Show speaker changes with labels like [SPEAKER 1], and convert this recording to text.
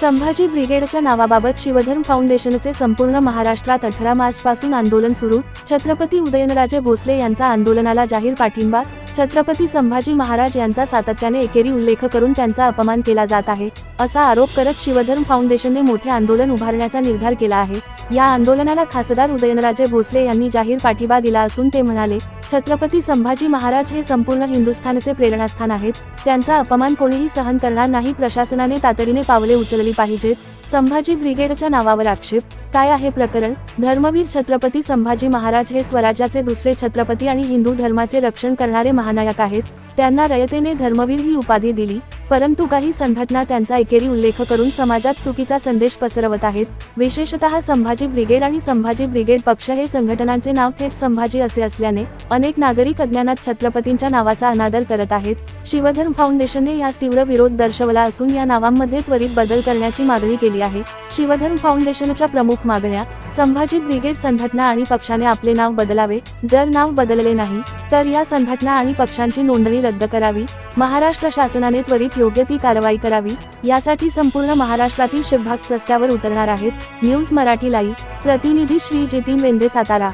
[SPEAKER 1] संभाजी ब्रिगेडच्या नावाबाबत शिवधर्म फाउंडेशनचे संपूर्ण महाराष्ट्रात अठरा मार्चपासून आंदोलन सुरू. छत्रपती उदयनराजे भोसले यांचा आंदोलनाला जाहीर पाठिंबा. छत्रपती संभाजी महाराज यांचा सातत्याने एकेरी उल्लेख करून त्यांचा अपमान केला जात आहे असा आरोप करत शिवधर्म फाउंडेशनने मोठे आंदोलन उभारण्याचा निर्धार केला आहे. या आंदोलनाला खासदार उदयनराजे भोसले यांनी जाहीर पाठिंबा दिला असून ते म्हणाले छत्रपती संभाजी महाराज हे संपूर्ण हिंदुस्थानचे प्रेरणास्थान आहेत. त्यांचा अपमान कोणीही सहन करणार नाही. प्रशासनाने तातडीने पावले उचलली पाहिजेत. संभाजी ब्रिगेडच्या नावावर आक्षेप. काय आहे प्रकरण? धर्मवीर छत्रपती संभाजी महाराज हे स्वराज्याचे दुसरे छत्रपती आणि हिंदू धर्माचे रक्षण करणारे महानायक आहेत. त्यांना रयतेने धर्मवीर ही उपाधी दिली. परंतु काही संघटना त्यांचा एकेरी उल्लेख करून समाजात चुकीचा संदेश पसरवत आहेत. विशेषतः संभाजी ब्रिगेड आणि संभाजी ब्रिगेड पक्ष हे संघटनांचे नाव थेट संभाजी असे असल्याने अनेक नागरिक अज्ञानात छत्रपतींच्या नावाचा अनादर करत आहेत. शिवधर्म फाउंडेशनने यास तीव्र विरोध दर्शवला असून या नावांमध्ये त्वरित बदल करण्याची मागणी केली आहे. शिवधर्म फाउंडेशनच्या प्रमुख मागण्या संभाजी ब्रिगेड संघटना आणि पक्षाने आपले नाव बदलावे जर नाव बदलले नाही तर या संघटना आणि पक्षांची नोंदणी रद्द करावी महाराष्ट्र शासनाने त्वरित योग्य ती कारवाई करावी यासाठी संपूर्ण महाराष्ट्रातील शिवभाग रस्त्यावर उतरणार आहेत न्यूज मराठी लाईव्ह प्रतिनिधी श्री जितीन वेंदे सातारा.